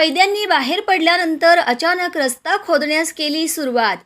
कैद्यांनी बाहेर पडल्यानंतर अचानक रस्ता खोदण्यास केली सुरुवात.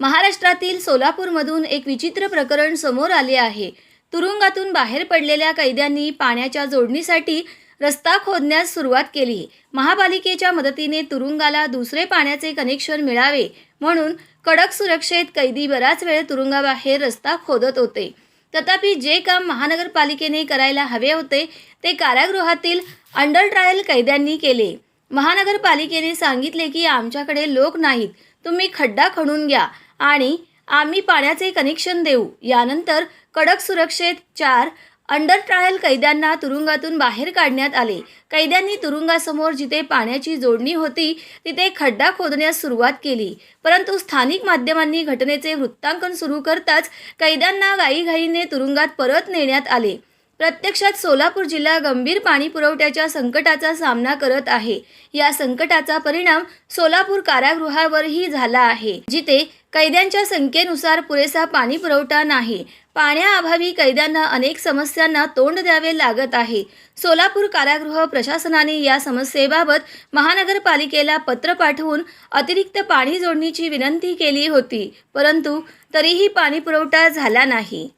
महाराष्ट्रातील सोलापूरमधून एक विचित्र प्रकरण समोर आले आहे. तुरुंगातून बाहेर पडलेल्या कैद्यांनी पाण्याच्या जोडणीसाठी रस्ता खोदण्यास सुरुवात केली. महापालिकेच्या मदतीने तुरुंगाला दुसरे पाण्याचे कनेक्शन मिळावे म्हणून कडक सुरक्षेत कैदी बराच वेळ तुरुंगाबाहेर रस्ता खोदत होते. तथापि जे काम महानगरपालिकेने करायला हवे होते ते कारागृहातील अंडर ट्रायल कैद्यांनी केले. महानगरपालिकेने सांगितले की आमच्याकडे लोक नाहीत. तुम्ही खड्डा खणून घ्या आणि आम्ही पाण्याचे कनेक्शन देऊ. यानंतर कडक सुरक्षेत चार अंडर ट्रायल कैद्यांना तुरुंगातून बाहेर काढण्यात आले. कैद्यांनी तुरुंगासमोर जिथे पाण्याची जोडणी होती तिथे खड्डा खोदण्यास सुरुवात केली. परंतु स्थानिक माध्यमांनी घटनेचे वृत्तांकन सुरू करताच कैद्यांना घाईघाईने तुरुंगात परत नेण्यात आले. प्रत्यक्षात सोलापूर जिल्हा गंभीर पाणी पुरवठ्याच्या संकटाचा सामना करत आहे. या संकटाचा परिणाम सोलापूर कारागृहावरही झाला आहे जिथे कैद्यांच्या संख्येनुसार पुरेसा पाणी पुरवठा नाही. पाण्याअभावी कैद्यांना अनेक समस्यांना तोंड द्यावे लागत आहे. सोलापूर कारागृह प्रशासनाने या समस्येबाबत महानगरपालिकेला पत्र पाठवून अतिरिक्त पाणी जोडणीची विनंती केली होती परंतु तरीही पाणी पुरवठा झाला नाही.